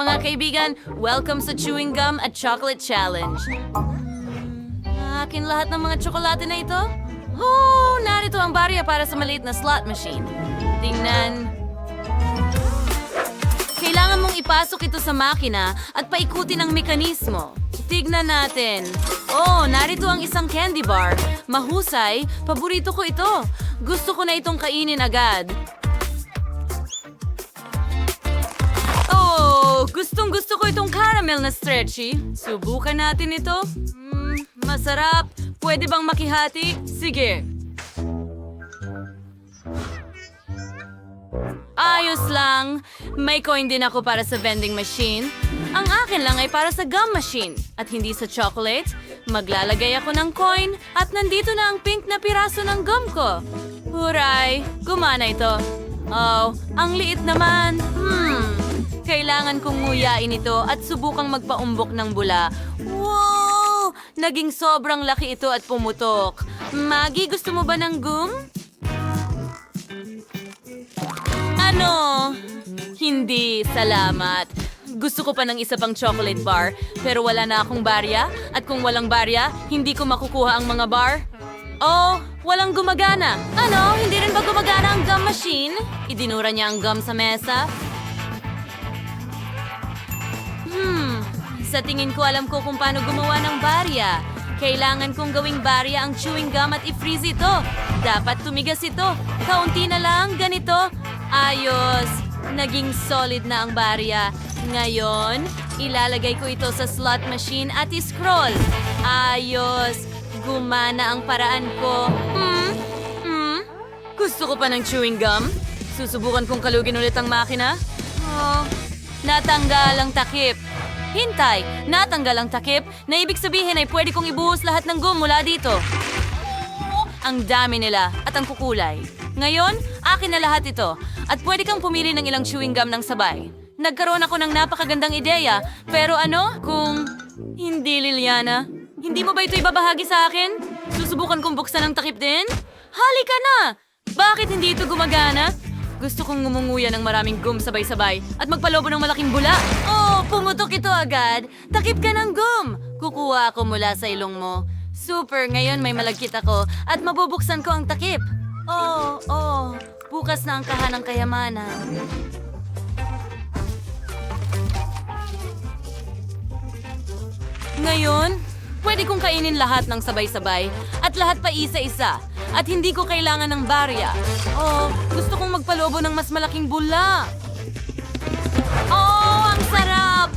Mga kaibigan, welcome sa Chewing Gum at Chocolate Challenge. Hmm, akin lahat ng mga tsokolate na ito? Oh, narito ang barya para sa maliit na slot machine. Tingnan. Kailangan mong ipasok ito sa makina at paikutin ang mekanismo. Tignan natin. Oh, narito ang isang candy bar. Mahusay, paborito ko ito. Gusto ko na itong kainin agad. Gustong gusto ko itong caramel na stretchy. Subukan natin ito. Mm, masarap. Pwede bang makihati? Sige. Ayos lang. May coin din ako para sa vending machine. Ang akin lang ay para sa gum machine. At hindi sa chocolate. Maglalagay ako ng coin at nandito na ang pink na piraso ng gum ko. Huray! Gumana ito. Oh, ang liit naman. Kailangan kong nguyain ito at subukang magpaumbok ng bula. Wow! Naging sobrang laki ito at pumutok. Maggie, gusto mo ba ng gum? Ano? Hindi, salamat. Gusto ko pa ng isa pang chocolate bar, pero wala na akong barya. At kung walang barya, hindi ko makukuha ang mga bar. Oh, walang gumagana. Ano? Hindi rin ba gumagana ang gum machine? Idinura niya ang gum sa mesa. Hmm, sa tingin ko alam ko kung paano gumawa ng barya. Kailangan kong gawing barya ang chewing gum at i-freeze ito. Dapat tumigas ito. Kaunti na lang, ganito. Ayos. Naging solid na ang barya. Ngayon, ilalagay ko ito sa slot machine at i-scroll. Ayos. Gumana ang paraan ko. Hmm? Hmm? Gusto ko pa ng chewing gum. Susubukan kong kalugin ulit ang makina. Oh, natanggal ang takip. Hintay, natanggal ang takip na ibig sabihin ay pwede kong ibuhos lahat ng gum mula dito. Ang dami nila at ang kukulay. Ngayon, akin na lahat ito at pwede kang pumili ng ilang chewing gum ng sabay. Nagkaroon ako ng napakagandang ideya, pero ano kung hindi Liliana? Hindi mo ba ito ibabahagi sa akin? Susubukan kong buksan ang takip din? Halika na! Bakit hindi ito gumagana? Gusto kong ngumunguya ng maraming gum sabay-sabay at magpalobo ng malaking bula. Oh, pumutok ito agad. Takip ka ng gum. Kukuha ako mula sa ilong mo. Super, ngayon may malagkit ako at mabubuksan ko ang takip. Oh, oh, bukas na ang kahanang kayamanan. Ngayon, pwede kong kainin lahat ng sabay-sabay at lahat pa isa-isa. At hindi ko kailangan ng barya. Oh, gusto kong magpalobo ng mas malaking bula. Oh, ang sarap!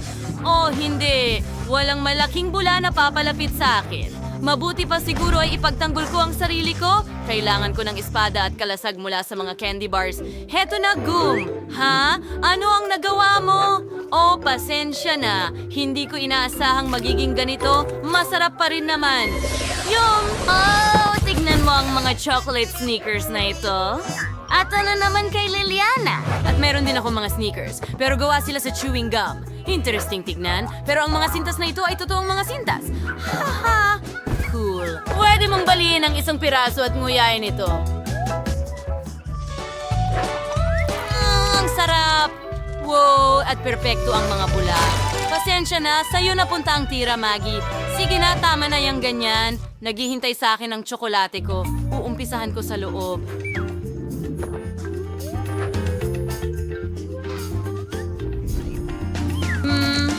Oh, hindi. Walang malaking bula na papalapit sa akin. Mabuti pa siguro ay ipagtanggol ko ang sarili ko. Kailangan ko ng espada at kalasag mula sa mga candy bars. Heto na, Goom! Ha? Ano ang nagawa mo? Oh, pasensya na. Hindi ko inaasahang magiging ganito. Masarap pa rin naman. Mo ang chocolate sneakers na ito. At ano naman kay Liliana? At meron din ako mga sneakers, pero gawa sila sa chewing gum. Interesting tignan, pero ang mga sintas na ito ay totoong mga sintas. Haha! Cool. Pwede mong baliin ang isang piraso at nguyain ito. Mm, ang sarap! Wow! At perpekto ang mga bula. Pasensya na, sa'yo napunta ang tira, Maggie. Sige na, tama na yung ganyan. Naghihintay sa akin ang tsokolate ko. Uumpisahan ko sa loob. Hmm,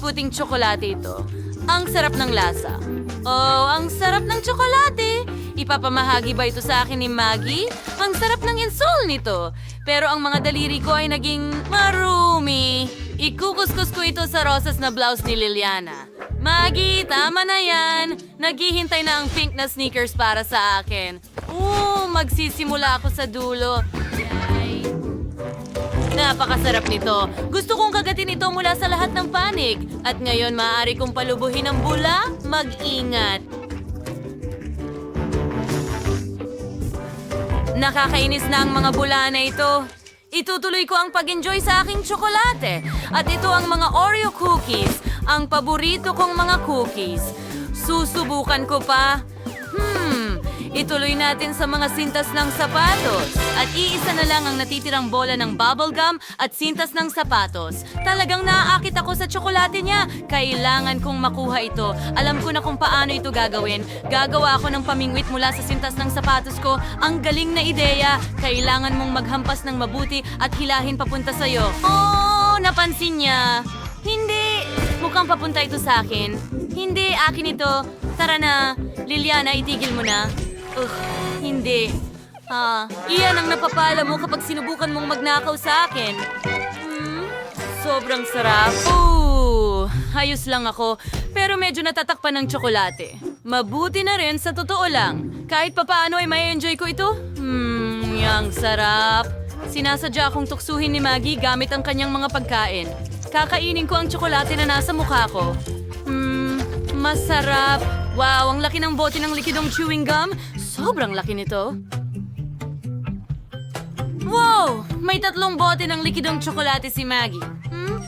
puting tsokolate ito. Ang sarap ng lasa. Oh, ang sarap ng tsokolate! Ipapamahagi ba ito sa akin ni Maggie? Ang sarap ng insole nito. Pero ang mga daliri ko ay naging marumi. Ikukuskus ko ito sa rosas na blouse ni Liliana. Maggie, tama na yan. Naghihintay na ang pink na sneakers para sa akin. Oo, magsisimula ako sa dulo. Yay. Napakasarap nito. Gusto kong kagatin ito mula sa lahat ng panig. At ngayon maaari kong palubuhin ang bula. Mag-ingat. Nakakainis na ang mga bula na ito. Itutuloy ko ang pag-enjoy sa aking tsokolate. At ito ang mga Oreo cookies. Ang paborito kong mga cookies. Susubukan ko pa. Hmm, ituloy natin sa mga sintas ng sapatos. At iisa na lang ang natitirang bola ng bubblegum at sintas ng sapatos. Talagang naaakit ako sa tsokolate niya. Kailangan kong makuha ito. Alam ko na kung paano ito gagawin. Gagawa ako ng pamingwit mula sa sintas ng sapatos ko. Ang galing na ideya. Kailangan mong maghampas ng mabuti at hilahin papunta sa'yo. Oh, napansin niya. Hindi. Mukhang papunta ito sa akin. Hindi, akin ito. Tara na. Liliana, itigil mo na. Ugh, hindi. Ah, iyan ang napapala mo kapag sinubukan mong magnakaw sa akin. Hmm, sobrang sarap. Ooh, ayos lang ako. Pero medyo natatakpan ng tsokolate. Mabuti na rin sa totoo lang. Kahit papaano ay may enjoy ko ito. Hmm, yang sarap. Sinasadya akong tuksuhin ni Maggie gamit ang kanyang mga pagkain. Kakainin ko ang tsokolate na nasa mukha ko. Hmm, masarap. Wow, ang laki ng bote ng likidong chewing gum. Sobrang laki nito. Wow! May tatlong bote ng likidong tsokolate si Maggie. Hmm?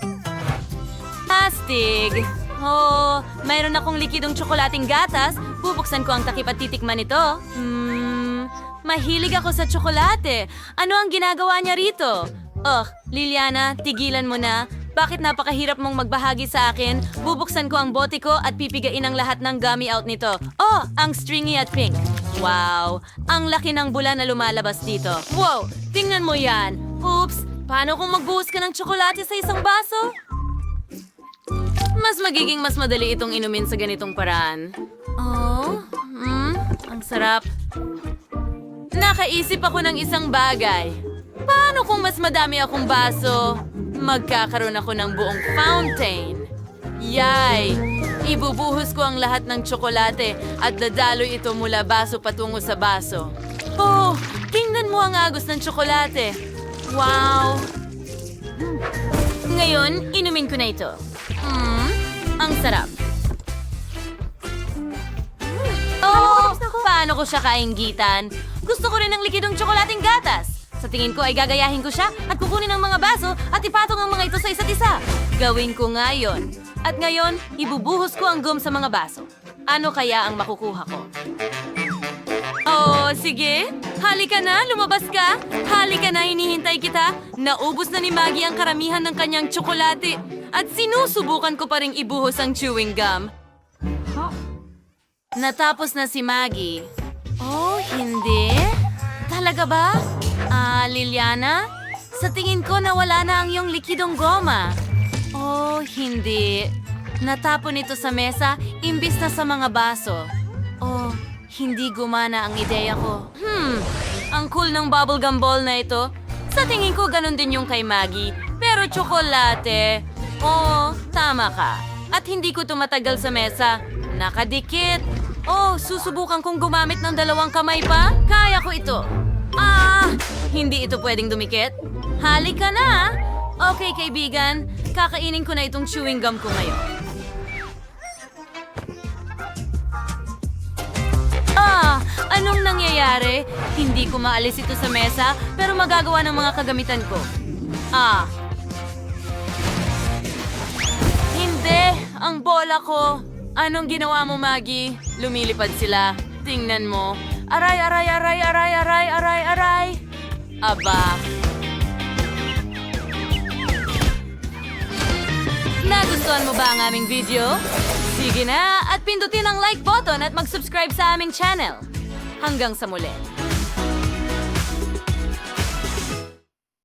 Astig! Oh, mayroon akong likidong tsokolating gatas. Bubuksan ko ang takip at titikman ito. Hmm, mahilig ako sa tsokolate. Ano ang ginagawa niya rito? Oh, Liliana, tigilan mo na. Bakit napakahirap mong magbahagi sa akin? Bubuksan ko ang bote ko at pipigain ang lahat ng gummy out nito. Oh, ang stringy at pink. Wow, ang laki ng bula na lumalabas dito. Wow, tingnan mo yan. Oops, paano kung magbuhos ka ng tsokolate sa isang baso? Mas magiging mas madali itong inumin sa ganitong paraan. Oh, hmm, ang sarap. Nakaisip ako ng isang bagay. Paano kung mas madami akong baso? Magkakaroon ako ng buong fountain. Yay! Ibubuhos ko ang lahat ng tsokolate at dadaloy ito mula baso patungo sa baso. Oh, tingnan mo ang agos ng tsokolate. Wow! Ngayon, inumin ko na ito. Hmm, ang sarap. Oh, paano ko siya kainggitan? Gusto ko rin ng likidong tsokolating gatas. Sa tingin ko ay gagayahin ko siya at kukunin ang mga baso at ipatong ang mga ito sa isa't isa. Gawin ko nga yon. At ngayon, ibubuhos ko ang gum sa mga baso. Ano kaya ang makukuha ko? Oh, sige. Halika na, lumabas ka. Halika na, hinihintay kita. Naubos na ni Maggie ang karamihan ng kanyang tsokolate. At sinusubukan ko pa ring ibuhos ang chewing gum. Natapos na si Maggie. Oh, hindi? Talaga ba? Ah, Liliana? Sa tingin ko nawala na ang iyong likidong goma. Oh, hindi. Natapon ito sa mesa imbis na sa mga baso. Oh, hindi gumana ang ideya ko. Hmm, ang cool ng bubblegum ball na ito. Sa tingin ko ganun din yung kay Maggie. Pero tsokolate. Oh, tama ka. At hindi ko tumatagal sa mesa. Nakadikit. Oh, susubukan kong gumamit ng dalawang kamay pa? Kaya ko ito. Ah, hindi ito pwedeng dumikit. Halika na. Okay, kaibigan. Kakainin ko na itong chewing gum ko ngayon. Ah, anong nangyayari? Hindi ko maalis ito sa mesa, pero magagawa ng mga kagamitan ko. Ah. Hindi, ang bola ko. Anong ginawa mo, Maggie? Lumilipad sila. Tingnan mo. Aray, aray, aray, aray, aray, aray, aray. Aba. Nagustuhan mo ba ang aming video? Sige na at pindutin ang like button at mag-subscribe sa aming channel. Hanggang sa muli.